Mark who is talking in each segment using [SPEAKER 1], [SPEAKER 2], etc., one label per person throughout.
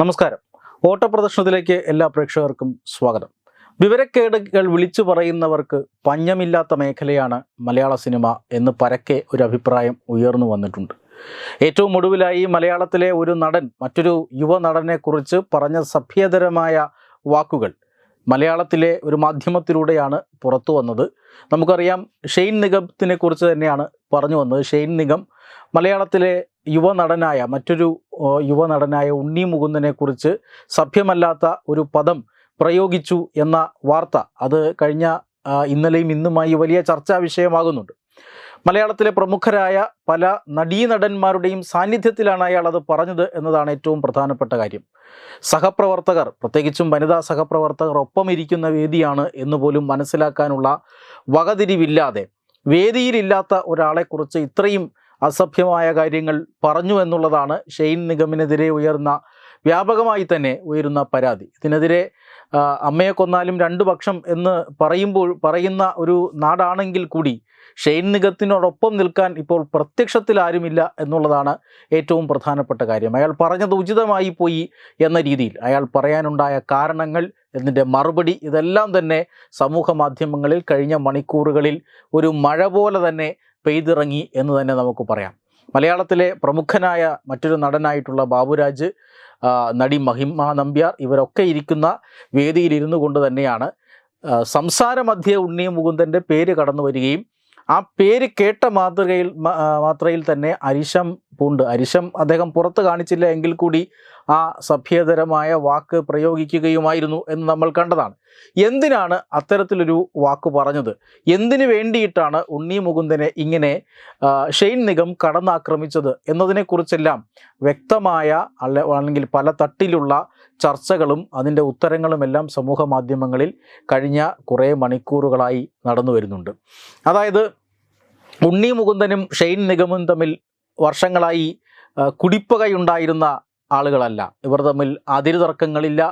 [SPEAKER 1] നമസ്കാരം. ഓട്ടപ്രദർശനത്തിലേക്ക് എല്ലാ പ്രേക്ഷകർക്കും സ്വാഗതം. വിവരക്കേടുകൾ വിളിച്ചു പറയുന്നവർക്ക് പഞ്ഞമില്ലാത്ത മേഖലയാണ് മലയാള സിനിമ എന്ന് പരക്കെ ഒരു അഭിപ്രായം ഉയർന്നു വന്നിട്ടുണ്ട്. ഏറ്റവും ഒടുവിലായി മലയാളത്തിലെ ഒരു നടൻ മറ്റൊരു യുവ നടനെ കുറിച്ച് പറഞ്ഞ സഭ്യതരമായ വാക്കുകൾ മലയാളത്തിലെ ഒരു മാധ്യമത്തിലൂടെയാണ് പുറത്തു വന്നത്. നമുക്കറിയാം ഷെയ്ൻ നിഗത്തിനെ കുറിച്ച് തന്നെയാണ് പറഞ്ഞു വന്നത്. ഷെയ്ൻ നിഗം മലയാളത്തിലെ യുവനടനായ മറ്റൊരു ഓ, യുവനടനായ ഉണ്ണി മുകുന്ദനെ കുറിച്ച് സഭ്യമല്ലാത്ത ഒരു പദം പ്രയോഗിച്ചു എന്ന വാർത്ത. അത് കഴിഞ്ഞ ഇന്നലെയും ഇന്നുമായി വലിയ ചർച്ചാ വിഷയമാകുന്നുണ്ട്. മലയാളത്തിലെ പ്രമുഖരായ പല നടീനടന്മാരുടെയും സാന്നിധ്യത്തിലാണ് അയാൾ അത് പറഞ്ഞത് എന്നതാണ് ഏറ്റവും പ്രധാനപ്പെട്ട കാര്യം. സഹപ്രവർത്തകർ പ്രത്യേകിച്ചും വനിതാ സഹപ്രവർത്തകർ ഒപ്പം ഇരിക്കുന്ന വേദിയാണ് എന്ന് പോലും മനസ്സിലാക്കാനുള്ള വകതിരിവില്ലാതെ വേദിയിലില്ലാത്ത ഒരാളെക്കുറിച്ച് ഇത്രയും അസഭ്യമായ കാര്യങ്ങൾ പറഞ്ഞു എന്നുള്ളതാണ് ഷെയ്ൻ നിഗമിനെതിരെ ഉയർന്ന വ്യാപകമായി തന്നെ ഉയരുന്ന പരാതി. ഇതിനെതിരെ അമ്മയെ കൊന്നാലും രണ്ടു പക്ഷം എന്ന് പറയുമ്പോൾ പറയുന്ന ഒരു നാടാണെങ്കിൽ കൂടി ഷെയ്ൻ നിഗത്തിനോടൊപ്പം നിൽക്കാൻ ഇപ്പോൾ പ്രത്യക്ഷത്തിൽ ആരുമില്ല എന്നുള്ളതാണ് ഏറ്റവും പ്രധാനപ്പെട്ട കാര്യം. അയാൾ പറഞ്ഞത് ഉചിതമായി പോയി എന്ന രീതിയിൽ. അയാൾ പറയാനുണ്ടായ കാരണങ്ങൾ എന്നിന്റെ മറുപടി ഇതെല്ലാം തന്നെ സമൂഹ മാധ്യമങ്ങളിൽ കഴിഞ്ഞ മണിക്കൂറുകളിൽ ഒരു മഴ പോലെ തന്നെ പെയ്തിറങ്ങി എന്ന് തന്നെ നമുക്ക് പറയാം. മലയാളത്തിലെ പ്രമുഖനായ മറ്റൊരു നടനായിട്ടുള്ള ബാബുരാജ് നടി മഹിമ നമ്പ്യാർ ഇവരൊക്കെ ഇരിക്കുന്ന വേദിയിലിരുന്നു കൊണ്ട് തന്നെയാണ് സംസാരമധ്യ ഉണ്ണി മുകുന്ദന്റെ പേര് കടന്നു വരികയും ആ പേര് കേട്ട മാതൃകയിൽ മാത്രയിൽ തന്നെ അരിശം പൂണ്ട്. അരിശം അദ്ദേഹം പുറത്ത് കാണിച്ചില്ല എങ്കിൽ കൂടി ആ സഭ്യതരമായ വാക്ക് പ്രയോഗിക്കുകയുമായിരുന്നു എന്ന് നമ്മൾ കണ്ടതാണ്. എന്തിനാണ് അത്തരത്തിലൊരു വാക്ക് പറഞ്ഞത്? എന്തിനു വേണ്ടിയിട്ടാണ് ഉണ്ണി മുകുന്ദനെ ഇങ്ങനെ ഷെയ്ൻ നിഗം കടന്നാക്രമിച്ചത് എന്നതിനെക്കുറിച്ചെല്ലാം വ്യക്തമായ അല്ല അല്ലെങ്കിൽ പല തട്ടിലുള്ള ചർച്ചകളും അതിന്റെ ഉത്തരങ്ങളുമെല്ലാം സമൂഹ മാധ്യമങ്ങളിൽ കഴിഞ്ഞ കുറേ മണിക്കൂറുകളായി നടന്നു വരുന്നുണ്ട്. അതായത് ഉണ്ണി മുകുന്ദനും ഷെയ്ൻ നിഗമും തമ്മിൽ വർഷങ്ങളായി കുടിപ്പകയുണ്ടായിരുന്ന ആളുകളല്ല. ഇവർ തമ്മിൽ അതിരുതർക്കങ്ങളില്ല.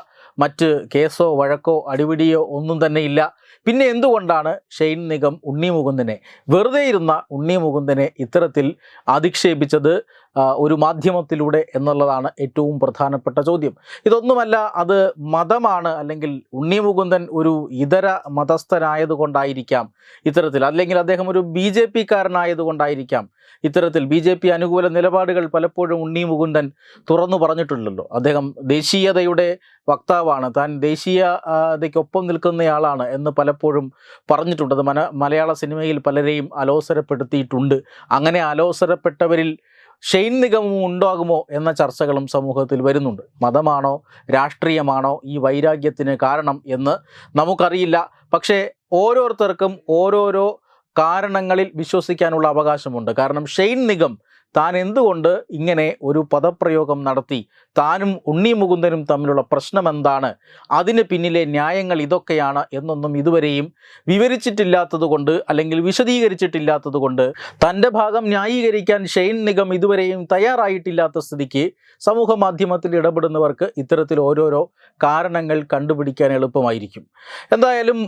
[SPEAKER 1] മറ്റ് കേസോ വഴക്കോ അടിപിടിയോ ഒന്നും തന്നെ ഇല്ല. പിന്നെ എന്തുകൊണ്ടാണ് ഷെയ്ൻ നിഗം ഉണ്ണി മുകുന്ദനെ വെറുതെ ഇരുന്ന ഉണ്ണി മുകുന്ദനെ ഇത്തരത്തിൽ അധിക്ഷേപിച്ചത് ഒരു മാധ്യമത്തിലൂടെ എന്നുള്ളതാണ് ഏറ്റവും പ്രധാനപ്പെട്ട ചോദ്യം. ഇതൊന്നുമല്ല അത് മതമാണ് അല്ലെങ്കിൽ ഉണ്ണി മുകുന്ദൻ ഒരു ഇതര മതസ്ഥനായതുകൊണ്ടായിരിക്കാം ഇത്തരത്തിൽ. അല്ലെങ്കിൽ അദ്ദേഹം ഒരു ബി ജെ പിക്കാരനായതുകൊണ്ടായിരിക്കാം ഇത്തരത്തിൽ. ബി ജെ പി അനുകൂല നിലപാടുകൾ പലപ്പോഴും ഉണ്ണി മുകുന്ദൻ തുറന്നു പറഞ്ഞിട്ടുണ്ടല്ലോ. അദ്ദേഹം ദേശീയതയുടെ വക്താവാണ്. താൻ ദേശീയതയ്ക്കൊപ്പം നിൽക്കുന്നയാളാണ് എന്ന് പലപ്പോഴും പറഞ്ഞിട്ടുണ്ട്. അത് മലയാള സിനിമയിൽ പലരെയും അലോസരപ്പെടുത്തിയിട്ടുണ്ട്. അങ്ങനെ അലോസരപ്പെട്ടവരിൽ ഷെയിൻ നിഗമവും ഉണ്ടാകുമോ എന്ന ചർച്ചകളും സമൂഹത്തിൽ വരുന്നുണ്ട്. മതമാണോ രാഷ്ട്രീയമാണോ ഈ വൈരാഗ്യത്തിന് കാരണം എന്ന് നമുക്കറിയില്ല. പക്ഷേ ഓരോരുത്തർക്കും ഓരോരോ കാരണങ്ങളിൽ വിശ്വസിക്കാനുള്ള അവകാശമുണ്ട്. കാരണം ഷെയിൻ നിഗം താൻ എന്തുകൊണ്ട് ഇങ്ങനെ ഒരു പദപ്രയോഗം നടത്തി? താനും ഉണ്ണി മുകുന്ദനും തമ്മിലുള്ള പ്രശ്നം എന്താണ്? അതിന് പിന്നിലെ ന്യായങ്ങൾ ഇതൊക്കെയാണ് എന്നൊന്നും ഇതുവരെയും വിവരിച്ചിട്ടില്ലാത്തതുകൊണ്ട് അല്ലെങ്കിൽ വിശദീകരിച്ചിട്ടില്ലാത്തതുകൊണ്ട് തന്റെ ഭാഗം ന്യായീകരിക്കാൻ ഷെയ്ൻ നിഗം ഇതുവരെയും തയ്യാറായിട്ടില്ലാത്ത സ്ഥിതിക്ക് സമൂഹ മാധ്യമത്തിൽ ഇടപെടുന്നവർക്ക് ഇത്തരത്തിൽ ഓരോരോ കാരണങ്ങൾ കണ്ടുപിടിക്കാൻ എളുപ്പമായിരിക്കും. എന്തായാലും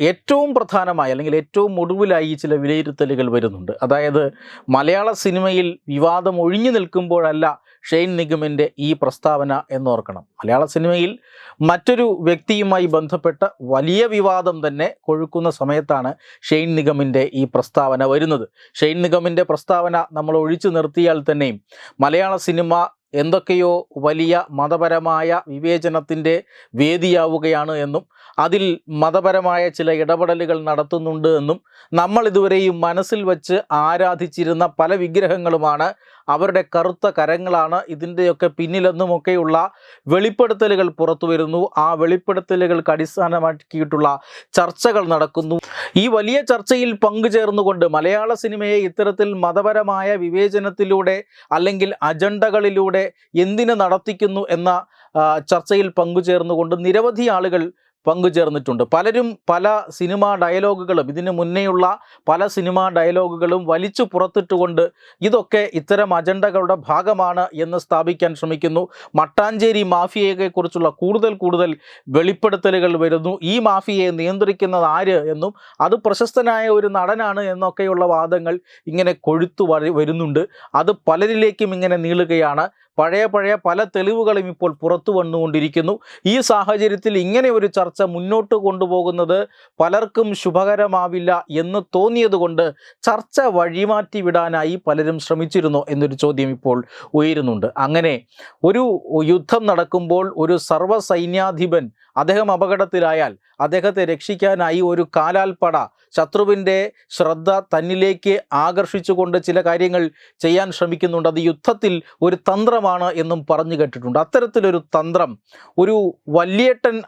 [SPEAKER 1] ഏറ്റവും പ്രധാനമായി അല്ലെങ്കിൽ ഏറ്റവും ഒടുവിലായി ചില വിലയിരുത്തലുകൾ വരുന്നുണ്ട്. അതായത് മലയാള സിനിമയിൽ വിവാദം ഒഴിഞ്ഞു നിൽക്കുമ്പോഴല്ല ഷെയ്ൻ നിഗമിന്റെ ഈ പ്രസ്താവന എന്നോർക്കണം. മലയാള സിനിമയിൽ മറ്റൊരു വ്യക്തിയുമായി ബന്ധപ്പെട്ട വലിയ വിവാദം തന്നെ കൊഴുക്കുന്ന സമയത്താണ് ഷെയ്ൻ നിഗമിന്റെ ഈ പ്രസ്താവന വരുന്നത്. ഷെയ്ൻ നിഗമിന്റെ പ്രസ്താവന നമ്മൾ ഒഴിച്ചു നിർത്തിയാൽ തന്നെയും മലയാള സിനിമ എന്തൊക്കെയോ വലിയ മതപരമായ വിവേചനത്തിന്റെ വേദിയാവുകയാണ് എന്നും അതിൽ മതപരമായ ചില ഇടപെടലുകൾ നടത്തുന്നുണ്ട് എന്നും നമ്മൾ ഇതുവരെയും മനസ്സിൽ വച്ച് ആരാധിച്ചിരുന്ന പല വിഗ്രഹങ്ങളുമാണ് അവരുടെ കറുത്ത കരങ്ങളാണ് ഇതിന്റെയൊക്കെ പിന്നിലെന്നുമൊക്കെയുള്ള വെളിപ്പെടുത്തലുകൾ പുറത്തു വരുന്നു ആ വെളിപ്പെടുത്തലുകൾക്ക് അടിസ്ഥാനമാക്കിയിട്ടുള്ള ചർച്ചകൾ നടക്കുന്നു. ഈ വലിയ ചർച്ചയിൽ പങ്കുചേർന്നുകൊണ്ട് മലയാള സിനിമയെ ഇത്തരത്തിൽ മതപരമായ വിവേചനത്തിലൂടെ അല്ലെങ്കിൽ അജണ്ടകളിലൂടെ എന്തിനു നടത്തിക്കുന്നു എന്ന ചർച്ചയിൽ പങ്കുചേർന്നുകൊണ്ട് നിരവധി ആളുകൾ പങ്കുചേർന്നിട്ടുണ്ട്. പലരും പല സിനിമാ ഡയലോഗുകളും ഇതിനു മുന്നേയുള്ള പല സിനിമാ ഡയലോഗുകളും വലിച്ചു പുറത്തിട്ടുകൊണ്ട് ഇതൊക്കെ ഇത്തരം അജണ്ടകളുടെ ഭാഗമാണ് എന്ന് സ്ഥാപിക്കാൻ ശ്രമിക്കുന്നു. മട്ടാഞ്ചേരി മാഫിയയെക്കുറിച്ചുള്ള കൂടുതൽ കൂടുതൽ വെളിപ്പെടുത്തലുകൾ വരുന്നു. ഈ മാഫിയയെ നിയന്ത്രിക്കുന്നത് ആര് എന്നും അത് പ്രശസ്തനായ ഒരു നടനാണ് എന്നൊക്കെയുള്ള വാദങ്ങൾ ഇങ്ങനെ കൊഴുത്തു വരുന്നുണ്ട്. അത് പലരിലേക്കും ഇങ്ങനെ നീളുകയാണ്. പഴയ പഴയ പല തെളിവുകളും ഇപ്പോൾ പുറത്തു വന്നുകൊണ്ടിരിക്കുന്നു. ഈ സാഹചര്യത്തിൽ ഇങ്ങനെ ഒരു ചർച്ച മുന്നോട്ട് കൊണ്ടുപോകുന്നത് പലർക്കും ശുഭകരമാവില്ല എന്ന് തോന്നിയതുകൊണ്ട് ചർച്ച വഴിമാറ്റി വിടാനായി പലരും ശ്രമിച്ചിരുന്നു എന്നൊരു ചോദ്യം ഇപ്പോൾ ഉയരുന്നുണ്ട്. അങ്ങനെ ഒരു യുദ്ധം നടക്കുമ്പോൾ ഒരു സർവസൈന്യാധിപൻ അദ്ദേഹം അപകടത്തിലായാൽ അദ്ദേഹത്തെ രക്ഷിക്കാനായി ഒരു കാലാൽപ്പട ശത്രുവിന്റെ ശ്രദ്ധ തന്നിലേക്ക് ആകർഷിച്ചുകൊണ്ട് ചില കാര്യങ്ങൾ ചെയ്യാൻ ശ്രമിക്കുന്നുണ്ട്. അത് യുദ്ധത്തിൽ ഒരു തന്ത്രമാണ് എന്നും പറഞ്ഞു കേട്ടിട്ടുണ്ട്. അത്തരത്തിലൊരു തന്ത്രം ഒരു വല്യേട്ടൻ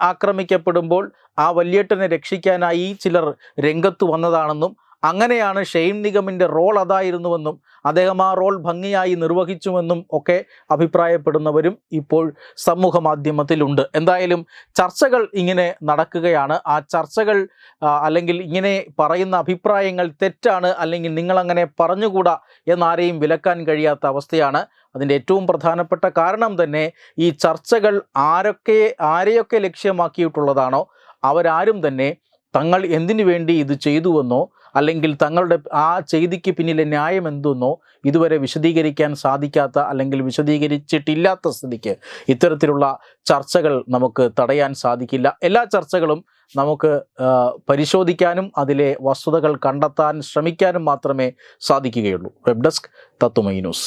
[SPEAKER 1] ആക്രമിക്കപ്പെടുമ്പോൾ ആ വല്യേട്ടനെ രക്ഷിക്കാനായി ചിലർ രംഗത്ത് വന്നതാണെന്നും അങ്ങനെയാണ് ഷെയ്ൻ നിഗമിന്റെ റോൾ അതായിരുന്നുവെന്നും അദ്ദേഹം ആ റോൾ ഭംഗിയായി നിർവഹിച്ചുവെന്നും ഒക്കെ അഭിപ്രായപ്പെടുന്നവരും ഇപ്പോൾ സമൂഹ മാധ്യമത്തിലുണ്ട്. എന്തായാലും ചർച്ചകൾ ഇങ്ങനെ നടക്കുകയാണ്. ആ ചർച്ചകൾ അല്ലെങ്കിൽ ഇങ്ങനെ പറയുന്ന അഭിപ്രായങ്ങൾ തെറ്റാണ് അല്ലെങ്കിൽ നിങ്ങളങ്ങനെ പറഞ്ഞുകൂടാ എന്നാരെയും വിലക്കാൻ കഴിയാത്ത അവസ്ഥയാണ്. അതിന്റെ ഏറ്റവും പ്രധാനപ്പെട്ട കാരണം തന്നെ ഈ ചർച്ചകൾ ആരൊക്കെ ആരെയൊക്കെ ലക്ഷ്യമാക്കിയിട്ടുള്ളതാണോ അവരാരും തന്നെ തങ്ങൾ എന്തിനു വേണ്ടി ഇത് ചെയ്തുവെന്നോ അല്ലെങ്കിൽ തങ്ങളുടെ ആ ചെയ്തിക്ക് പിന്നിലെ ന്യായം എന്തെന്നോ ഇതുവരെ വിശദീകരിക്കാൻ സാധിക്കാത്ത അല്ലെങ്കിൽ വിശദീകരിച്ചിട്ടില്ലാത്ത സ്ഥിതിക്ക് ഇത്തരത്തിലുള്ള ചർച്ചകൾ നമുക്ക് തടയാൻ സാധിക്കില്ല. എല്ലാ ചർച്ചകളും നമുക്ക് പരിശോധിക്കാനും അതിലെ വസ്തുതകൾ കണ്ടെത്താൻ ശ്രമിക്കാനും മാത്രമേ സാധിക്കുകയുള്ളൂ. Web desk Tatwamayi news.